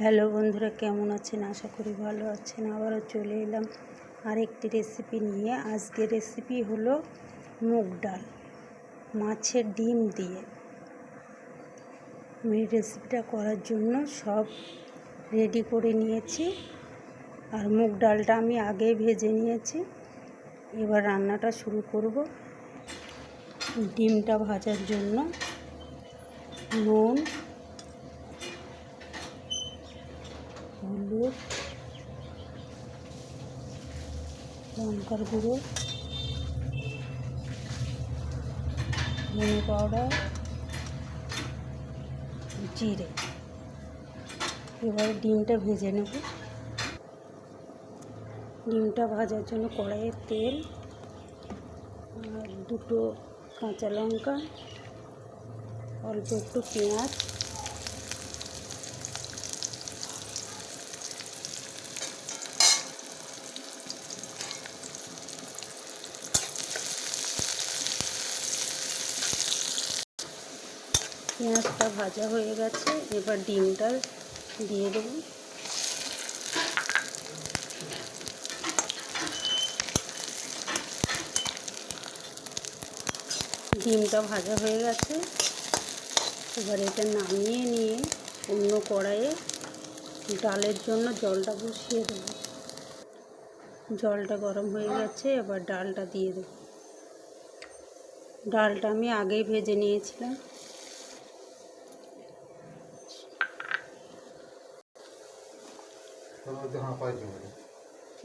Hello বন্ধুরা, কেমন আছেন? আশা করি ভালো আছেন। আবারও চলে এলাম আরেকটি রেসিপি নিয়ে। আজকের রেসিপি হলো মুগ ডাল, মাছের ডিম দিয়ে। আমি রেসিপিটা করার জন্য সব রেডি করে নিয়েছি। আর মুগ ডালটা আমি আগেই ভেজে নিয়েছি। এবার রান্নাটা শুরু করব। ডিমটা ভাজার জন্য নুন হলুদ লঙ্কার গুঁড়ো, ধনে পাউডার জিরে। এবারে ডিমটা ভেজে নেব। ডিমটা ভাজার জন্য কড়াইয়ে তেল, আর দুটো কাঁচা লঙ্কা, অল্প একটু পেঁয়াজ পেঁয়াজটা ভাজা হয়ে গেছে, এবার ডিমটা দিয়ে দেবো। ডিমটা ভাজা হয়ে গেছে। এবার এটা নামিয়ে নিয়ে অন্য কড়াইয়ে ডালের জন্য জলটা বসিয়ে দেবো। জলটা গরম হয়ে গেছে, এবার ডালটা দিয়ে দেবো। ডালটা আমি আগেই ভেজে নিয়েছিলাম।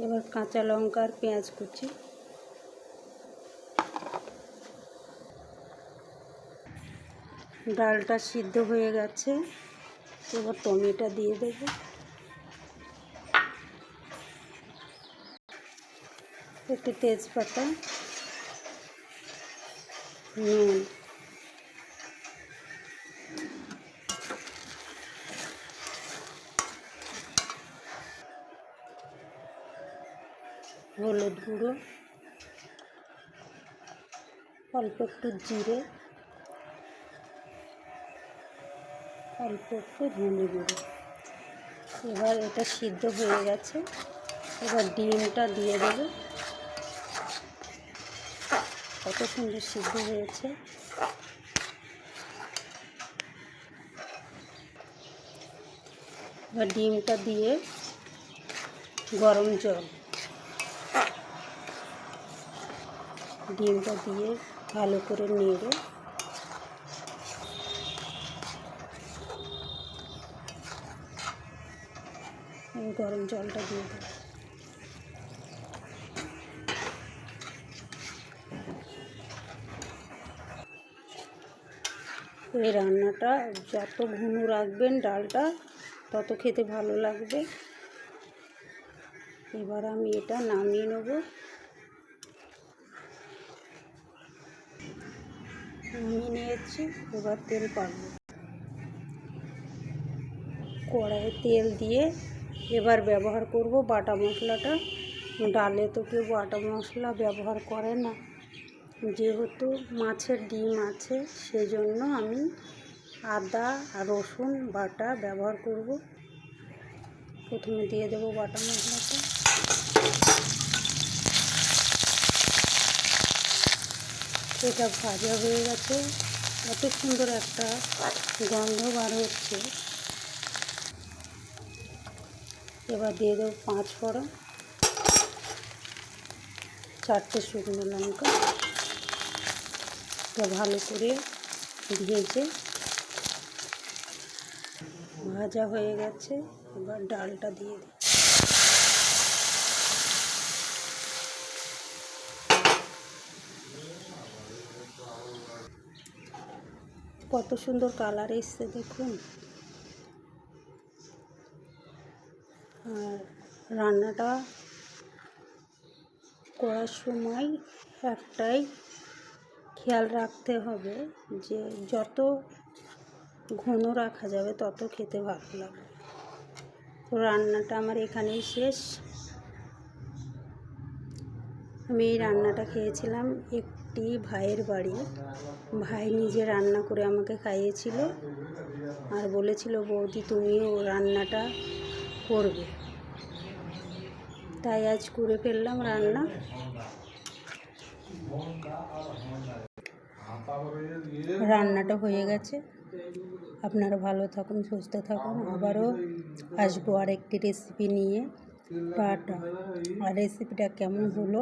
এবার কাঁচা লঙ্কা আর পেঁয়াজ কুচি। ডালটা সিদ্ধ হয়ে গেছে। এবার টমেটো দিয়ে দেবো। একটু তেজপাতা, নুন। হলুদ গুঁড়ো, অল্প একটু জিরে, অল্প একটু ধনে গুঁড়ো। এবার এটা সিদ্ধ হয়ে গেছে। এবার ডিমটা দিয়ে দেবো। কত সুন্দর সিদ্ধ হয়েছে। এবার ডিমটা দিয়ে গরম জল। ডিমটা দিয়ে ভালো করে নেড়ে গরম জলটা দিয়ে দেবো। এই রান্নাটা যত ঘন রাখবেন ডালটা, তত খেতে ভালো লাগবে। এবার আমি এটা নামিয়ে নেব। নামিয়ে নিয়েছি, এবার তেল পাবো কড়াইয়ে তেল দিয়ে এবার ব্যবহার করব বাটা মশলাটা। ডালে তো কেউ বাটা মশলা ব্যবহার করে না। যেহেতু মাছের ডিম আছে, সেজন্য আমি আদা আর রসুন, বাটা ব্যবহার করব। প্রথমে দিয়ে দেবো বাটা মশলাটা। এটা ভাজা হয়ে গেছে। এত সুন্দর একটা গন্ধ বার হচ্ছে। এবার দিয়ে দেবো পাঁচ ফোড়ন, চারটে শুকনো লঙ্কা। এটা ভালো করে ভেজে ভাজা হয়ে গেছে। এবার ডালটা দিয়ে দিই কত সুন্দর কালার এসছে, দেখুন। আর রান্নাটা করার সময় একটাই খেয়াল রাখতে হবে যে যত ঘন রাখা যাবে, তত খেতে ভালো লাগবে। তো রান্নাটা আমার এখানেই শেষ। আমি এই রান্নাটা খেয়েছিলাম এক একটি ভাইয়ের বাড়ি। ভাই নিজে রান্না করে আমাকে খাইয়েছিল আর বলেছিল, বৌদি, তুমিও রান্নাটা করবে। তাই আজ করে ফেললাম রান্না। রান্নাটা হয়ে গেছে। আপনারা ভালো থাকুন, সুস্থ থাকুন। আবারও আসব আরেকটি রেসিপি নিয়ে। টাটা আর রেসিপিটা কেমন হলো?